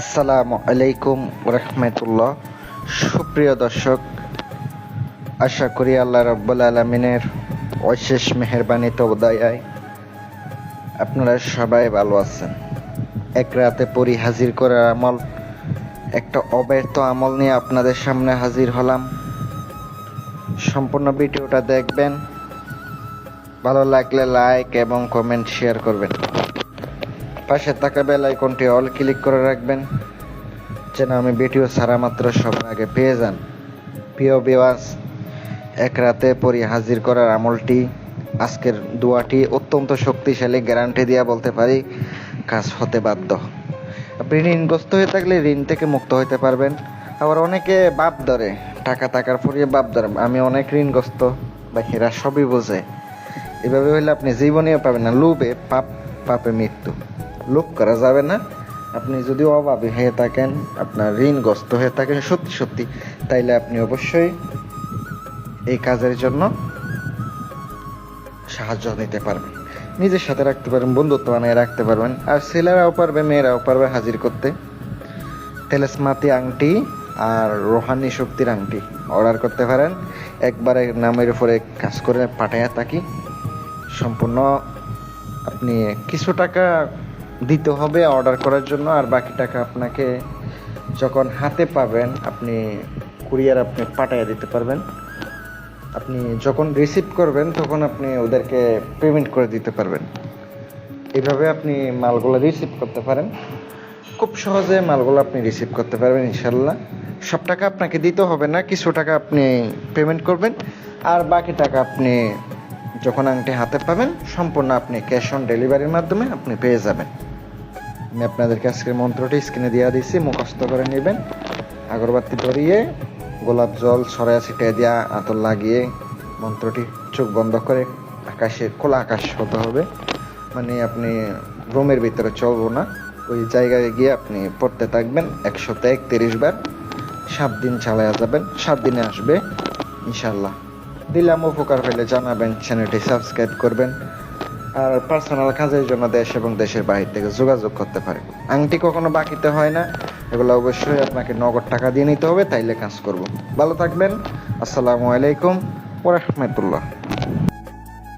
আসসালামু আলাইকুম রহমতুল্লাহ সুপ্রিয় দর্শক, আশা করি আল্লাহ রব্বুল আলমিনের অশেষ মেহরবানি তবদায় আপনারা সবাই ভালো আছেন। এক রাতে পরি হাজির করার আমল, একটা অব্যর্থ আমল নিয়ে আপনাদের সামনে হাজির হলাম। সম্পূর্ণ ভিডিওটা দেখবেন, ভালো লাগলে লাইক এবং কমেন্ট শেয়ার করবেন। পাশে থাকা বেল আইকনটি অল ক্লিক করে রাখবেন। যেন আমি ভিডিও ছাড়া মাত্র সবার আগে পেয়ে যান। প্রিয় বিওয়াস এক রাতে পরি হাজির করার আমলটি, আজকের দোয়াটি অত্যন্ত শক্তিশালী গ্যারান্টি দিয়া বলতে পারি, কাজ হতে বাধ্য। আপনি ঋণগ্রস্ত হয়ে থাকলে ঋণ থেকে মুক্ত হতে পারবেন। আবার অনেকে বাপ ধরে, টাকা টাকার পরিয়ে বাপ ধরে, আমি অনেক ঋণগ্রস্ত বা হেরা সবই বোঝে। এভাবে হইলে আপনি জীবনেও পাবেন না, লোভে পাপ, পাপে মৃত্যু। লোভ করা যাবে না। আপনি যদি অভাবী হয়ে থাকেন, আপনার ঋণগ্রস্ত হয়ে থাকেন, সত্যি সত্যি, তাইলে আপনি অবশ্যই এই কাজের জন্য সাহায্য নিতে পারবেন। নিজের সাথে রাখতে পারবেন, বন্ধুত্ব বানিয়ে রাখতে পারবেন, আর ছেলেরাও পারবে, মেয়েরাও পারবে হাজির করতে। তেলেসমাতি আংটি আর রোহানি শক্তির আংটি অর্ডার করতে পারেন। একবারে নামের উপরে কাজ করে পাঠাইয়া থাকি। সম্পূর্ণ আপনি কিছু টাকা দিতে হবে অর্ডার করার জন্য, আর বাকি টাকা আপনাকে যখন হাতে পাবেন, আপনি কুরিয়ার আপনি পাঠিয়ে দিতে পারবেন। আপনি যখন রিসিভ করবেন, তখন আপনি ওদেরকে পেমেন্ট করে দিতে পারবেন। এইভাবে আপনি মালগুলো রিসিভ করতে পারেন। খুব সহজে মালগুলো আপনি রিসিভ করতে পারবেন ইনশাল্লাহ সব টাকা আপনাকে দিতে হবে না, কিছু টাকা আপনি পেমেন্ট করবেন, আর বাকি টাকা আপনি যখন আংটি হাতে পাবেন, সম্পূর্ণ আপনি ক্যাশ অন ডেলিভারির মাধ্যমে আপনি পেয়ে যাবেন। আমি আপনাদেরকে আজকের মন্ত্রটি স্ক্রিনে দিয়ে দিয়েছি মুখস্থ করে নেবেন। আগরবাতি ধরিয়ে গোলাপ জল ছড়াইয়া ছিটিয়ে দিয়া আতর লাগিয়ে মন্ত্রটি চোখ বন্ধ করে আকাশে, খোলা আকাশ হতে হবে। মানে আপনি রুমের ভিতরে চলবো না, ওই জায়গায় গিয়ে আপনি পড়তে থাকবেন একশোতে একত্রিশ বার। সাত দিন চালায়া যাবেন, সাত দিনে আসবে ইনশাল্লাহ দিলাম, উপকার পেলে জানাবেন, চ্যানেলটি সাবস্ক্রাইব করবেন। আর পার্সোনাল কাজের জন্য দেশ এবং দেশের বাইরে থেকে যোগাযোগ করতে পারে। আংটি কখনো বাকিতে হয় না, এগুলো অবশ্যই আপনাকে নগদ টাকা দিয়ে নিতে হবে, তাইলে কাজ করব। ভালো থাকবেন, আসসালামু আলাইকুম ওরহমতুল্লাহ